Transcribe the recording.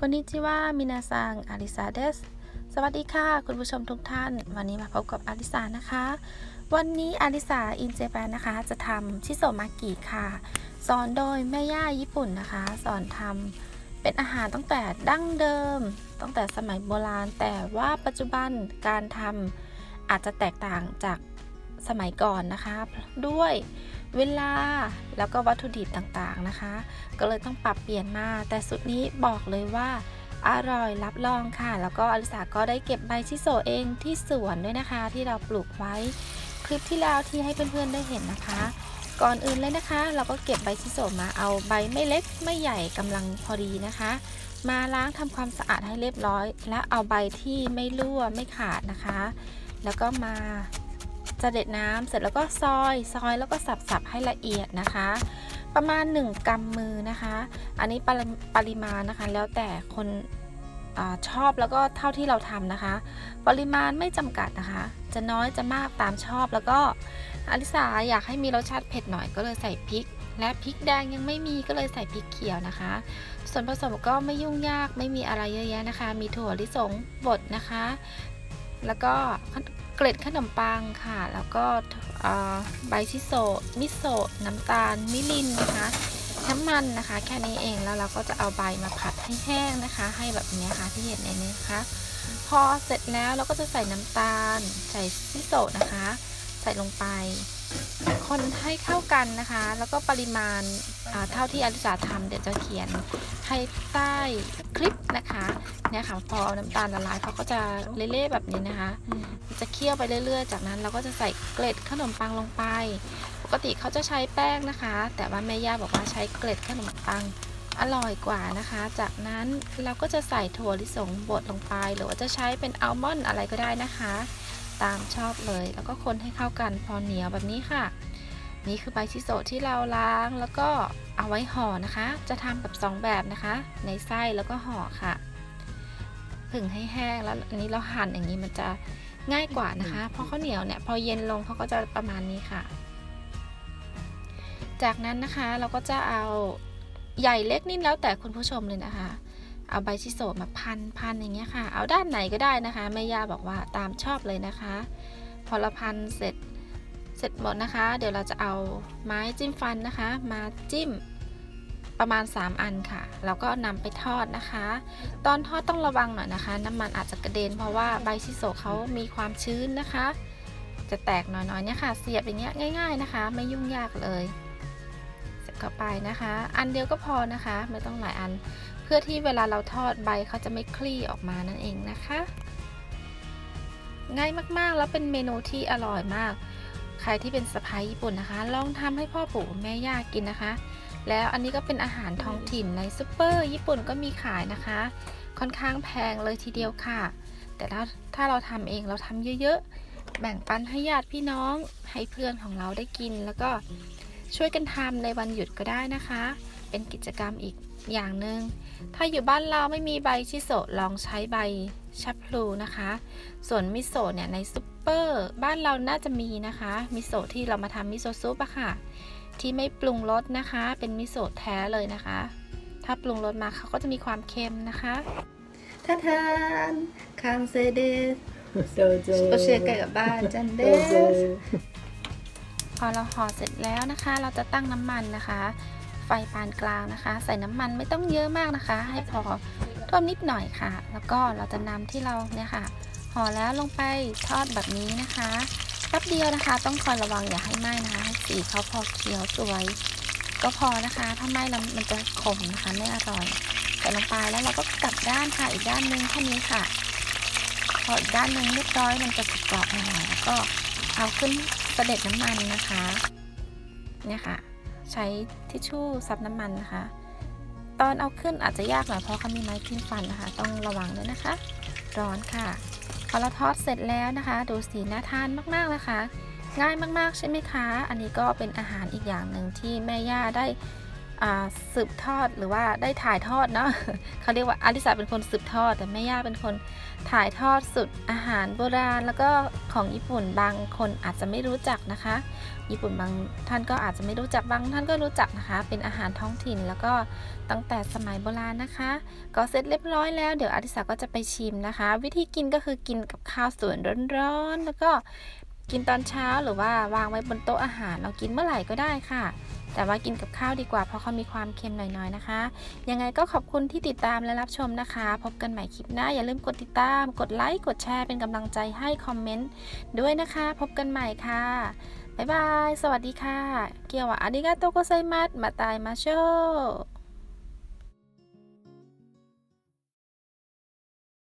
คนนี้ชื่อว่ามินาซังอาริซาเดสสวัสดีค่ะ คุณผู้ชมทุกท่าน วันนี้มาพบกับอาริซานะคะ วันนี้อาริซาอินเจแปนนะคะ จะทำชิโซมากิค่ะ สอนโดยแม่ย่าญี่ปุ่นนะคะ สอนทำเป็นอาหารตั้งแต่ดั้งเดิม ตั้งแต่สมัยโบราณ แต่ว่าปัจจุบันการทำอาจจะแตกต่างจากสมัยก่อนนะคะ ด้วย เวลาแล้วก็วัตถุดิบต่างๆนะคะ ก็เลยต้องปรับเปลี่ยนมา แต่สุดนี้บอกเลยว่าอร่อยรับรองค่ะ แล้วก็อลิสาก็ได้เก็บใบชิโซเองที่สวนด้วยนะคะ ที่เราปลูกไว้คลิปที่แล้วที่ให้เพื่อนๆได้เห็นนะคะ ก่อนอื่นเลยนะคะ เราก็เก็บใบชิโซมาเอาใบไม่เล็กไม่ใหญ่กำลังพอดีนะคะ มาล้างทำความสะอาดให้เรียบร้อย และเอาใบที่ไม่รั่วไม่ขาดนะคะ แล้วก็มา เด็ดน้ำเสร็จแล้วก็ซอยซอยแล้วก็สับๆให้ละเอียดนะคะ ประมาณ 1กำมือนะคะ อันนี้ปริปริมาณนะคะ แล้วแต่คนอชอบแล้วก็เท่าที่เราทำนะคะ ปริมาณไม่จำกัดนะคะ จะน้อยจะมากตามชอบแล้วก็อลิสาอยากให้มีรสชาติเผ็ดหน่อยก็เลยใส่พริก และพริกแดงยังไม่มีก็เลยใส่พริกเขียวนะคะ ส่วนผสมก็ไม่ยุ่งยากไม่มีอะไรเยอะแยะนะคะ มีถั่วลิสงบดนะคะ แล้วก็ เกล็ดขนมปังค่ะ แล้วก็ใบชิโซะมิโซะน้ำตาล มิลินนะคะน้ำมันนะคะ แค่นี้เองแล้วเราก็จะเอาใบมาผัดให้แห้งนะคะ ให้แบบนี้ค่ะที่เห็นในนี้นะคะ พอเสร็จแล้วเราก็จะใส่น้ำตาล ใส่ชิโซะนะคะ ใส่ลงไป คนให้เข้ากันนะคะ แล้วก็ปริมาณเท่าที่อลิสาทำเดี๋ยวจะเขียนให้ใต้คลิปนะคะเนี่ยค่ะพอน้ำตาลละลายเขาก็จะเละๆแบบนี้นะคะ จะเคี่ยวไปเรื่อยๆ จากนั้นเราก็จะใส่เกล็ดขนมปังลงไป ปกติเขาจะใช้แป้งนะคะ แต่ว่าแม่ย่าบอกว่าใช้เกล็ดขนมปังอร่อยกว่านะคะ จากนั้นเราก็จะใส่ถั่วลิสงบดลงไป หรือว่าจะใช้เป็นอัลมอนด์อะไรก็ได้นะคะ ตามชอบเลย แล้วก็คนให้เข้ากันพอเหนียวแบบนี้ค่ะ นี่คือใบชิโซะที่เราล้างแล้วก็เอาไว้ห่อนะคะ จะทำแบบสองแบบนะคะ ในไส้แล้วก็ห่อค่ะผึ่งให้แห้งแล้วอันนี้เราหั่นอย่างนี้มันจะง่ายกว่านะคะ เพราะข้าวเหนียวเนี่ยพอเย็นลงเขาก็จะประมาณนี้ค่ะ จากนั้นนะคะเราก็จะเอาใหญ่เล็กนี่แล้วแต่คุณผู้ชมเลยนะคะ เอาใบชิโซะมาพันพันอย่างเงี้ยค่ะ เอาด้านไหนก็ได้นะคะแม่ย่าบอกว่าตามชอบเลยนะคะ พอเราพันเสร็จเสร็จหมดนะคะ เดี๋ยวเราจะเอาไม้จิ้มฟันนะคะ มาจิ้มประมาณ 3 อันค่ะ แล้วก็นำไปทอดนะคะ ตอนทอดต้องระวังหน่อยนะคะ น้ำมันอาจจะกระเด็นเพราะว่าใบชิโซะเขามีความชื้นนะคะ จะแตกน่อยๆเนี่ยค่ะ เสียบอย่างเงี้ยง่าย ๆนะคะ ไม่ยุ่งยากเลย เสร็จเข้าไปนะคะ อันเดียวก็พอนะคะ ไม่ต้องหลายอัน เพื่อที่เวลาเราทอดใบเขาจะไม่คลี่ออกมานั่นเองนะคะ ง่ายมากๆแล้วเป็นเมนูที่อร่อยมาก ใครที่เป็นสะพ้ายญี่ปุ่นนะคะ ลองทำให้พ่อปู่แม่ย่ากินนะคะ แล้วอันนี้ก็เป็นอาหารท้องถิ่นในซูเปอร์ญี่ปุ่นก็มีขายนะคะ ค่อนข้างแพงเลยทีเดียวค่ะ แต่ถ้าถ้าเราทำเองเราทำเยอะๆแบ่งปันให้ญาติพี่น้องให้เพื่อนของเราได้กินแล้วก็ ช่วยกันทำในวันหยุดก็ได้นะคะ เป็นกิจกรรมอีกอย่างหนึง่งถ้าอยู่บ้านเราไม่มีใบชิโซลองใช้ใบชัพลูนะคะ ส่วนมิโซะเนี่ยในซุปเปอร์บ้านเราน่าจะมีนะคะ มิโซะที่เรามาทำมิโซะซุปอะค่ะ ที่ไม่ปรุงรสนะคะ เป็นมิโซะแท้เลยนะคะ ถ้าปรุงรสมาเขาก็จะมีความเค็มนะคะท่าทานคังเซเดสโตเชเกะบ้านจันเดส พอเราห่อเสร็จแล้วนะคะ เราจะตั้งน้ำมันนะคะ ไฟปานกลางนะคะ ใส่น้ำมันไม่ต้องเยอะมากนะคะ ให้พอท่วมนิดหน่อยค่ะ แล้วก็เราจะนำที่เราเนี่ยค่ะห่อแล้วลงไปทอดแบบนี้นะคะแป๊บเดียวนะคะ ต้องคอยระวังอย่าให้ไหม้นะคะให้สีเขาพอเขียวสวย ก็พอนะคะ ถ้าไหม้แล้วมันจะขมนะคะไม่อร่อยใส่ลงไปแล้วเราก็กลับด้านค่ะอีกด้านนึงแค่นี้ค่ะ พออีกด้านนึงเรียบร้อยมันจะกรอบหน่อยแล้วก็เอาขึ้น เสด็จน้ำมันนะคะ เนี่ยค่ะ ใช้ทิชชู่ซับน้ำมันนะคะ ตอนเอาขึ้นอาจจะยากหน่อยเพราะเขามีไม้จิ้มฟันนะคะ ต้องระวังด้วยนะคะ ร้อนค่ะ พอเราทอดเสร็จแล้วนะคะ ดูสีน่าทานมากๆนะคะ ง่ายมากๆใช่ไหมคะ อันนี้ก็เป็นอาหารอีกอย่างหนึ่งที่แม่ย่าได้ สืบทอดหรือว่าได้ถ่ายทอดเนาะเขาเรียกว่าอาริสาเป็นคนสืบทอด แต่แม่ย่าเป็นคนถ่ายทอดสุดอาหารโบราณ แล้วก็ของญี่ปุ่นบางคนอาจจะไม่รู้จักนะคะ ญี่ปุ่นบางท่านก็อาจจะไม่รู้จักบางท่านก็รู้จักนะคะ เป็นอาหารท้องถิ่นแล้วก็ตั้งแต่สมัยโบราณนะคะ ก็เสร็จเรียบร้อยแล้วเดี๋ยวอาริสาก็จะไปชิมนะคะ วิธีกินก็คือกินกับข้าวสวยร้อนๆแล้วก็กินตอนเช้าหรือว่าวางไว้บนโต๊ะอาหารเรากินเมื่อไหร่ก็ได้ค่ะ แต่ว่ากินกับข้าวดีกว่าเพราะเขามีความเค็มหน่อยๆนะคะ ยังไงก็ขอบคุณที่ติดตามและรับชมนะคะ พบกันใหม่คลิปหน้าอย่าลืมกดติดตาม กดไลค์กดแชร์เป็นกำลังใจให้คอมเมนต์ด้วยนะคะ พบกันใหม่ค่ะบ๊ายบาย สวัสดีค่ะ เกียวะอาริกาโตโกไซมัสมาตายมาโช